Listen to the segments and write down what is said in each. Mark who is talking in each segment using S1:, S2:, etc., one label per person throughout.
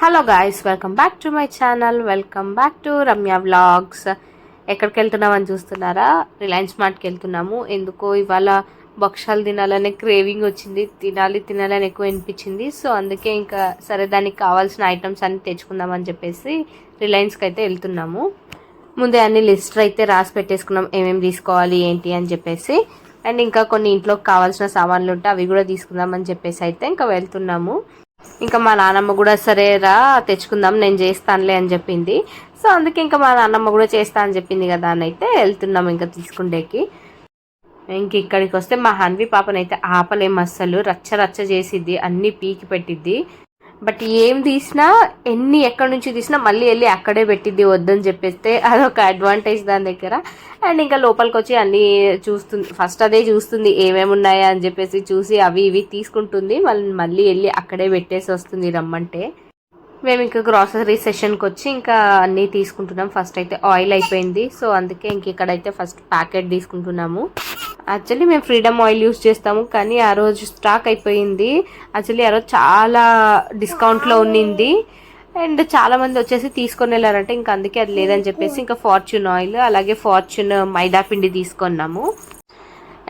S1: Hello guys welcome back to my channel welcome back to Ramya vlogs ఎక్కడికి వెళ్తున్నామని చూస్తున్నారా Reliance మార్ట్కి వెళ్తున్నాము. ఎందుకో ఇవాళ భక్షాలు తినాలనే క్రేవింగ్ వచ్చింది. తినాలి తినాలని ఎక్కువ అనిపించింది. సో అందుకే ఇంకా సరే దానికి కావాల్సిన ఐటమ్స్ అన్ని తెచ్చుకుందామని చెప్పేసి రిలయన్స్కి అయితే వెళ్తున్నాము. ముందే అన్ని లిస్ట్ అయితే రాసి పెట్టేసుకున్నాం. ఏమేమి తీసుకోవాలి ఏంటి అని చెప్పేసి. అండ్ ఇంకా కొన్ని ఇంట్లోకి కావాల్సిన సామాన్లు ఉంటే అవి కూడా తీసుకుందామని చెప్పేసి అయితే ఇంకా వెళ్తున్నాము. ఇంకా మా నాన్నమ్మ కూడా సరేరా తెచ్చుకుందాం నేను చేస్తానులే అని చెప్పింది. సో అందుకే ఇంకా మా నాన్నమ్మ కూడా చేస్తా అని చెప్పింది కదా అని అయితే వెళ్తున్నాం ఇంకా తీసుకుండేకి. ఇంక ఇక్కడికి వస్తే మా హన్వి పాపనైతే ఆపలేం అస్సలు రచ్చ రచ్చ చేసిద్ది అన్నీ పీకి పెట్టిద్ది. బట్ ఏం తీసినా ఎన్ని ఎక్కడి నుంచి తీసినా మళ్ళీ వెళ్ళి అక్కడే పెట్టిద్ది వద్దని చెప్పేస్తే అదొక అడ్వాంటేజ్ దాని దగ్గర. అండ్ ఇంకా లోపలికి వచ్చి అన్నీ చూస్తుంది ఫస్ట్ అదే చూస్తుంది ఏమేమి ఉన్నాయా అని చెప్పేసి చూసి అవి ఇవి తీసుకుంటుంది. మళ్ళీ మళ్ళీ వెళ్ళి అక్కడే పెట్టేసి వస్తుంది రమ్మంటే. మేము ఇంకా గ్రాసరీ సెషన్కి వచ్చి ఇంకా అన్నీ తీసుకుంటున్నాం. ఫస్ట్ అయితే ఆయిల్ అయిపోయింది. సో అందుకే ఇంక ఇక్కడైతే ఫస్ట్ ప్యాకెట్ తీసుకుంటున్నాము. యాక్చువల్లీ మేము ఫ్రీడమ్ ఆయిల్ యూస్ చేస్తాము కానీ ఆ రోజు స్టాక్ అయిపోయింది. యాక్చువల్లీ ఆ రోజు చాలా డిస్కౌంట్లో ఉన్నింది. అండ్ చాలామంది వచ్చేసి తీసుకొని వెళ్ళారంటే ఇంకా అందుకే అది లేదని చెప్పేసి ఇంకా ఫార్చ్యూన్ ఆయిల్ అలాగే ఫార్చ్యూన్ మైదా పిండి తీసుకున్నాము.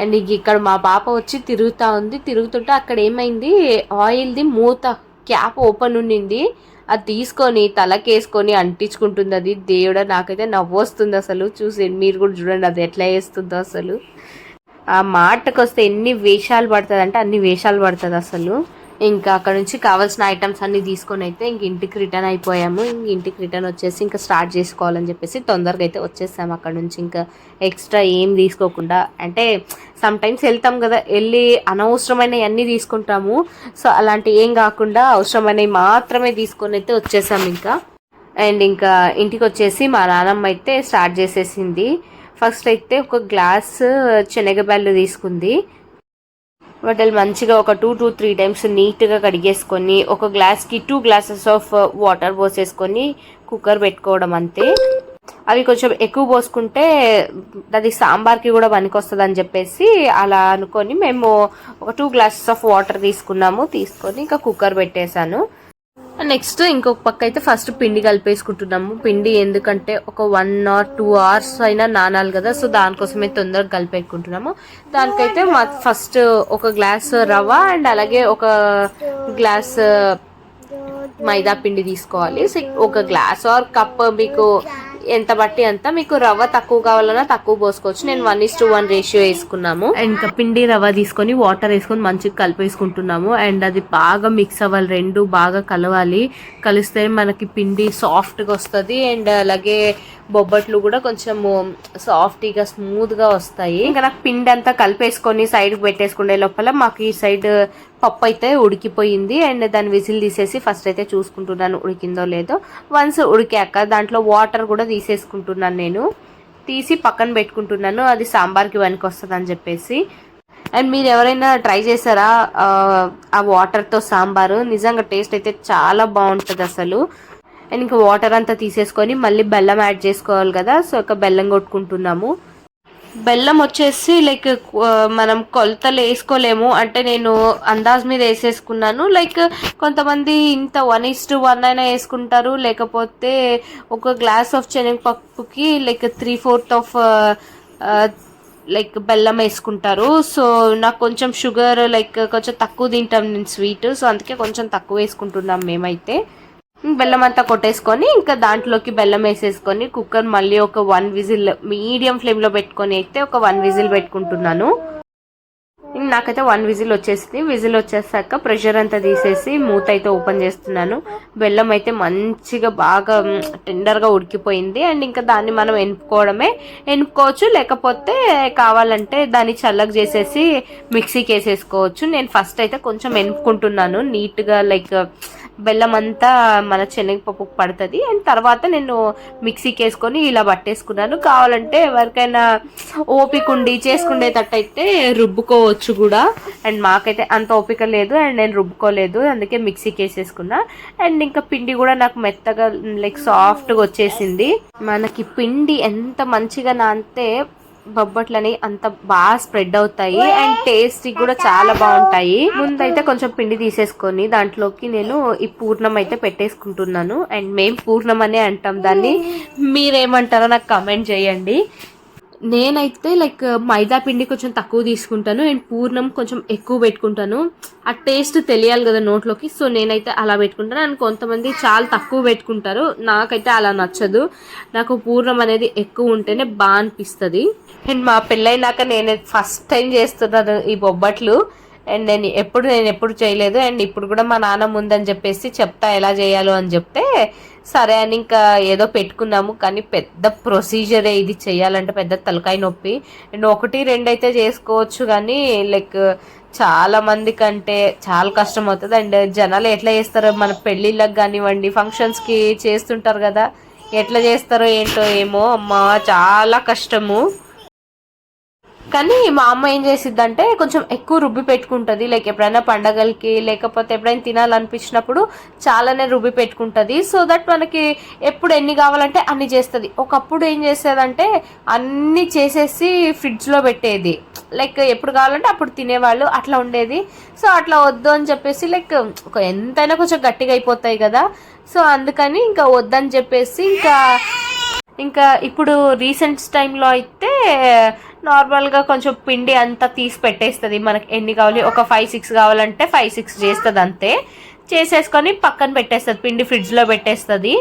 S1: అండ్ ఇక్కడ మా పాప వచ్చి తిరుగుతూ ఉంది. తిరుగుతుంటే అక్కడ ఏమైంది? ఆయిల్ది మూత క్యాప్ ఓపెన్ ఉన్నింది. అది తీసుకొని తలకేసుకొని అంటించుకుంటుంది అది. దేవుడ నాకైతే నవ్వు వస్తుంది అసలు. చూసి మీరు కూడా చూడండి అది ఎట్లా వేస్తుందో అసలు. ఆ మాటకు వస్తే ఎన్ని వేషాలు పడుతుంది అంటే అన్ని వేషాలు పడుతుంది అసలు. ఇంకా అక్కడ నుంచి కావాల్సిన ఐటమ్స్ అన్ని తీసుకొని అయితే ఇంక ఇంటికి రిటర్న్ అయిపోయాము. ఇంక ఇంటికి రిటర్న్ వచ్చేసి ఇంకా స్టార్ట్ చేసుకోవాలని చెప్పేసి తొందరగా అయితే వచ్చేసాము అక్కడ నుంచి. ఇంకా ఎక్స్ట్రా ఏం తీసుకోకుండా అంటే సమ్ టైమ్స్ వెళ్తాం కదా వెళ్ళి అనవసరమైన అన్నీ తీసుకుంటాము. సో అలాంటి ఏం కాకుండా అవసరమైనవి మాత్రమే తీసుకొని అయితే వచ్చేసాము ఇంకా. అండ్ ఇంకా ఇంటికి వచ్చేసి మా నాన్నమ్మ అయితే స్టార్ట్ చేసేసింది. ఫస్ట్ అయితే ఒక గ్లాస్ శనగబెల్లు తీసుకుంది. వాటిని మంచిగా ఒక టూ టూ త్రీ టైమ్స్ నీట్గా కడిగేసుకొని ఒక గ్లాస్కి టూ గ్లాసెస్ ఆఫ్ వాటర్ పోసేసుకొని కుక్కర్ పెట్టుకోవడం అంతే. అవి కొంచెం ఎక్కువ పోసుకుంటే అది సాంబార్కి కూడా పనికొస్తుంది అని చెప్పేసి అలా అనుకొని మేము ఒక టూ గ్లాసెస్ ఆఫ్ వాటర్ తీసుకున్నాము తీసుకొని ఇంకా కుక్కర్ పెట్టేశాను. నెక్స్ట్ ఇంకొక పక్క అయితే ఫస్ట్ పిండి కలిపేసుకుంటున్నాము. పిండి ఎందుకంటే ఒక వన్ ఆర్ టూ అవర్స్ అయినా నానాలి కదా సో దానికోసమే తొందరగా కలిపేసుకుంటున్నాము. దానికైతే మా ఫస్ట్ ఒక గ్లాస్ రవ్వ అండ్ అలాగే ఒక గ్లాస్ మైదా పిండి తీసుకోవాలి. సో ఒక గ్లాస్ ఆర్ కప్ మీకు ఎంత బట్టి అంత మీకు రవ్వ తక్కువ కావాలన్నా తక్కువ పోసుకోవచ్చు. నేను one is to one ratio వేసుకున్నాము. అండ్ పిండి రవ్వ తీసుకొని వాటర్ వేసుకొని మంచిగా కలిపేసుకుంటున్నాము. అండ్ అది బాగా మిక్స్ అవ్వాలి రెండు బాగా కలవాలి. కలిస్తే మనకి పిండి సాఫ్ట్గా వస్తుంది. అండ్ అలాగే బొబ్బట్లు కూడా కొంచెం సాఫ్టీగా స్మూత్గా వస్తాయి. ఇంకా నాకు పిండి అంతా కలిపేసుకొని సైడ్కి పెట్టేసుకునే లోపల మాకు ఈ సైడ్ పప్పు అయితే ఉడికిపోయింది అండ్ దాన్ని విజిల్ తీసేసి ఫస్ట్ అయితే చూసుకుంటున్నాను ఉడికిందో లేదో. వన్స్ ఉడికాక దాంట్లో వాటర్ కూడా తీసేసుకుంటున్నాను నేను. తీసి పక్కన పెట్టుకుంటున్నాను అది సాంబార్కి వెనక వస్తుందని అని చెప్పేసి. అండ్ మీరు ఎవరైనా ట్రై చేశారా ఆ వాటర్తో సాంబారు? నిజంగా టేస్ట్ అయితే చాలా బాగుంటుంది అసలు. అండ్ ఇంకా వాటర్ అంతా తీసేసుకొని మళ్ళీ బెల్లం యాడ్ చేసుకోవాలి కదా సో ఒక బెల్లం కొట్టుకుంటున్నాము. బెల్లం వచ్చేసి లైక్ మనం కొలతలు వేసుకోలేము. అంటే నేను అందాజ్ మీద వేసేసుకున్నాను. లైక్ కొంతమంది ఇంత వన్ ఇస్ టు వన్ అయినా వేసుకుంటారు. లేకపోతే ఒక glass of శనగపప్పుకి like three fourth of like బెల్లం వేసుకుంటారు. సో నాకు కొంచెం షుగర్ లైక్ కొంచెం తక్కువ తింటాం నేను స్వీట్ సో అందుకే కొంచెం తక్కువ వేసుకుంటున్నాం మేమైతే. బెల్లం అంతా కొట్టేసుకొని ఇంకా దాంట్లోకి బెల్లం వేసేసుకొని కుక్కర్ మళ్ళీ ఒక వన్ విజిల్ మీడియం ఫ్లేమ్లో పెట్టుకొని అయితే ఒక వన్ విజిల్ పెట్టుకుంటున్నాను. నాకైతే వన్ విజిల్ వచ్చేసింది. విజిల్ వచ్చేసాక ప్రెషర్ అంతా తీసేసి మూత అయితే ఓపెన్ చేస్తున్నాను. బెల్లం అయితే మంచిగా బాగా టెండర్గా ఉడికిపోయింది. అండ్ ఇంకా దాన్ని మనం ఎనుపుకోవడమే. ఎనుపుకోవచ్చు లేకపోతే కావాలంటే దాన్ని చల్లగా చేసేసి మిక్సీకి వేసేసుకోవచ్చు. నేను ఫస్ట్ అయితే కొంచెం ఎనుపుకుంటున్నాను. నీట్గా లైక్ బెల్లం అంతా మన శనగపప్పు పడుతుంది. అండ్ తర్వాత నేను మిక్సీకి వేసుకొని ఇలా పట్టేసుకున్నాను. కావాలంటే ఎవరికైనా ఓపిక ఉండి చేసుకునేటట్టయితే రుబ్బుకోవచ్చు కూడా. అండ్ మాకైతే అంత ఓపిక లేదు అండ్ నేను రుబ్బుకోలేదు. అందుకే మిక్సీకి వేసేసుకున్నా అండ్ ఇంకా పిండి కూడా నాకు మెత్తగా లైక్ సాఫ్ట్గా వచ్చేసింది. మనకి పిండి ఎంత మంచిగా నానితే బొబ్బట్లని అంత బాగా స్ప్రెడ్ అవుతాయి అండ్ టేస్ట్ కూడా చాలా బాగుంటాయి. ముందైతే కొంచెం పిండి తీసేసుకొని దాంట్లోకి నేను ఈ పూర్ణం అయితే పెట్టేసుకుంటున్నాను. అండ్ మేము పూర్ణం అనే అంటాం దాన్ని. మీరేమంటారో నాకు కమెంట్ చేయండి. నేనైతే లైక్ మైదా పిండి కొంచెం తక్కువ తీసుకుంటాను. అండ్ పూర్ణం కొంచెం ఎక్కువ పెట్టుకుంటాను. ఆ టేస్ట్ తెలియాలి కదా నోట్లోకి. సో నేనైతే అలా పెట్టుకుంటాను. అండ్ కొంతమంది చాలా తక్కువ పెట్టుకుంటారు. నాకైతే అలా నచ్చదు. నాకు పూర్ణం అనేది ఎక్కువ ఉంటేనే బాగా అనిపిస్తుంది. అండ్ మా పెళ్ళైనాక నేను ఫస్ట్ టైం చేస్తున్నాను ఈ బొబ్బట్లు. అండ్ నేను ఎప్పుడు నేను ఎప్పుడు చేయలేదు. అండ్ ఇప్పుడు కూడా మా నాన్న ముందని చెప్పేసి చెప్తా ఎలా చేయాలో అని చెప్తే సరే అని ఇంకా ఏదో పెట్టుకున్నాము. కానీ పెద్ద ప్రొసీజరే ఇది చేయాలంటే పెద్ద తలకాయ నొప్పి. అండ్ ఒకటి రెండు అయితే చేసుకోవచ్చు కానీ లైక్ చాలా మంది కంటే చాలా కష్టం అవుతుంది. అండ్ జనాలు ఎట్లా చేస్తారో మన పెళ్ళిళ్ళకి కానివ్వండి ఫంక్షన్స్కి చేస్తుంటారు కదా. ఎట్లా చేస్తారో ఏంటో ఏమో అమ్మ చాలా కష్టము. కానీ మా అమ్మ ఏం చేసిద్దంటే కొంచెం ఎక్కువ రుబ్బి పెట్టుకుంటుంది. లైక్ ఎప్పుడైనా పండగలకి లేకపోతే ఎప్పుడైనా తినాలనిపించినప్పుడు చాలానే రుబ్బి పెట్టుకుంటుంది. సో దట్ మనకి ఎప్పుడు ఎన్ని కావాలంటే అన్ని చేస్తుంది. ఒకప్పుడు ఏం చేసేదంటే అన్ని చేసేసి ఫ్రిడ్జ్లో పెట్టేది. లైక్ ఎప్పుడు కావాలంటే అప్పుడు తినేవాళ్ళు అట్లా ఉండేది. సో అట్లా వద్దు అని చెప్పేసి లైక్ ఎంతైనా కొంచెం గట్టిగా అయిపోతాయి కదా. సో అందుకని ఇంకా వద్దని చెప్పేసి ఇంకా ఇంకా ఇప్పుడు రీసెంట్ టైంలో అయితే నార్మల్గా కొంచెం పిండి అంతా తీసి పెట్టేస్తుంది. మనకి ఎన్ని కావాలి? ఒక ఫైవ్ సిక్స్ కావాలంటే ఫైవ్ సిక్స్ చేస్తుంది అంతే. చేసేసుకొని పక్కన పెట్టేస్తుంది. పిండి ఫ్రిడ్జ్లో పెట్టేస్తుంది.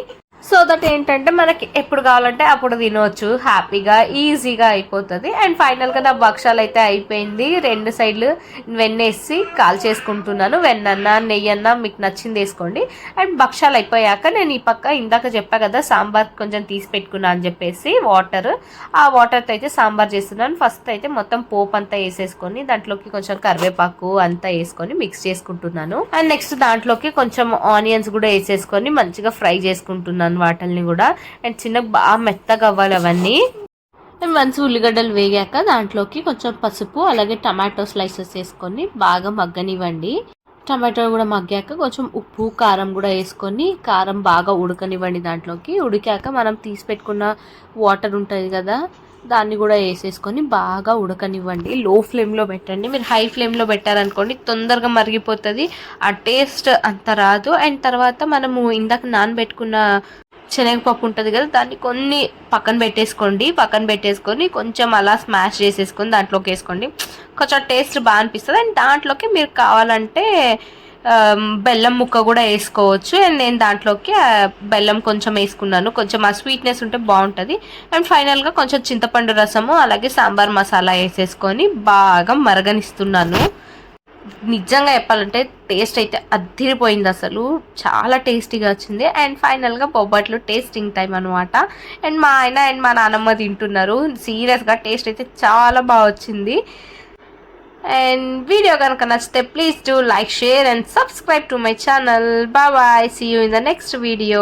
S1: సో దట్ ఏంటంటే మనకి ఎప్పుడు కావాలంటే అప్పుడు తినవచ్చు హ్యాపీగా ఈజీగా అయిపోతుంది. అండ్ ఫైనల్గా నా భక్షాలు అయితే అయిపోయింది. రెండు సైడ్లు వెన్నేసి కాల్ చేసుకుంటున్నాను. వెన్నన్న నెయ్యన్న మీకు నచ్చింది వేసుకోండి. అండ్ భక్షాలు అయిపోయాక నేను ఈ పక్క ఇందాక చెప్పా కదా సాంబార్ కొంచెం తీసి పెట్టుకున్నా అని చెప్పేసి వాటర్. ఆ వాటర్తో అయితే సాంబార్ చేస్తున్నాను. ఫస్ట్ అయితే మొత్తం పోపు అంతా వేసేసుకొని దాంట్లోకి కొంచెం కరివేపాకు అంతా వేసుకొని మిక్స్ చేసుకుంటున్నాను. అండ్ నెక్స్ట్ దాంట్లోకి కొంచెం ఆనియన్స్ కూడా వేసేసుకొని మంచిగా ఫ్రై చేసుకుంటున్నాను. వాటిల్ని కూడా అండ్ చిన్న బాగా మెత్తగా అవ్వాలి అవన్నీ. మంచి ఉల్లిగడ్డలు వేగాక దాంట్లోకి కొంచెం పసుపు అలాగే టమాటో స్లైసెస్ వేసుకొని బాగా మగ్గనివ్వండి. టమాటో కూడా మగ్గాక కొంచెం ఉప్పు కారం కూడా వేసుకొని కారం బాగా ఉడకనివ్వండి దాంట్లోకి. ఉడికాక మనం తీసి పెట్టుకున్న వాటర్ ఉంటుంది కదా దాన్ని కూడా వేసేసుకొని బాగా ఉడకనివ్వండి. లో ఫ్లేమ్లో పెట్టండి. మీరు హై ఫ్లేమ్లో పెట్టారనుకోండి తొందరగా మరిగిపోతుంది. ఆ టేస్ట్ అంత రాదు. అండ్ తర్వాత మనము ఇందాక నానబెట్టుకున్న శనగపప్పు ఉంటుంది కదా దాన్ని కొన్ని పక్కన పెట్టేసుకోండి పక్కన పెట్టేసుకొని కొంచెం అలా స్మాష్ చేసేసుకొని దాంట్లోకి వేసుకోండి. కొంచెం టేస్ట్ బాగా అనిపిస్తుంది. అండ్ దాంట్లోకి మీరు కావాలంటే బెల్లం ముక్క కూడా వేసుకోవచ్చు. అండ్ నేను దాంట్లోకి బెల్లం కొంచెం వేసుకున్నాను. కొంచెం ఆ స్వీట్నెస్ ఉంటే బాగుంటుంది. అండ్ ఫైనల్గా కొంచెం చింతపండు రసము అలాగే సాంబార్ మసాలా వేసేసుకొని బాగా మరగనిస్తున్నాను. నిజంగా చెప్పాలంటే టేస్ట్ అయితే అద్దిరిపోయింది అసలు. చాలా టేస్టీగా వచ్చింది. అండ్ ఫైనల్గా బొబ్బట్లు టేస్టింగ్ టైం అనమాట అండ్ మా ఆయన అండ్ మా నాన్నమ్మ తింటున్నారు. సీరియస్గా టేస్ట్ అయితే చాలా బాగా వచ్చింది. అండ్ వీడియో కనుక నచ్చితే please do like share and subscribe to my channel bye see you in the next video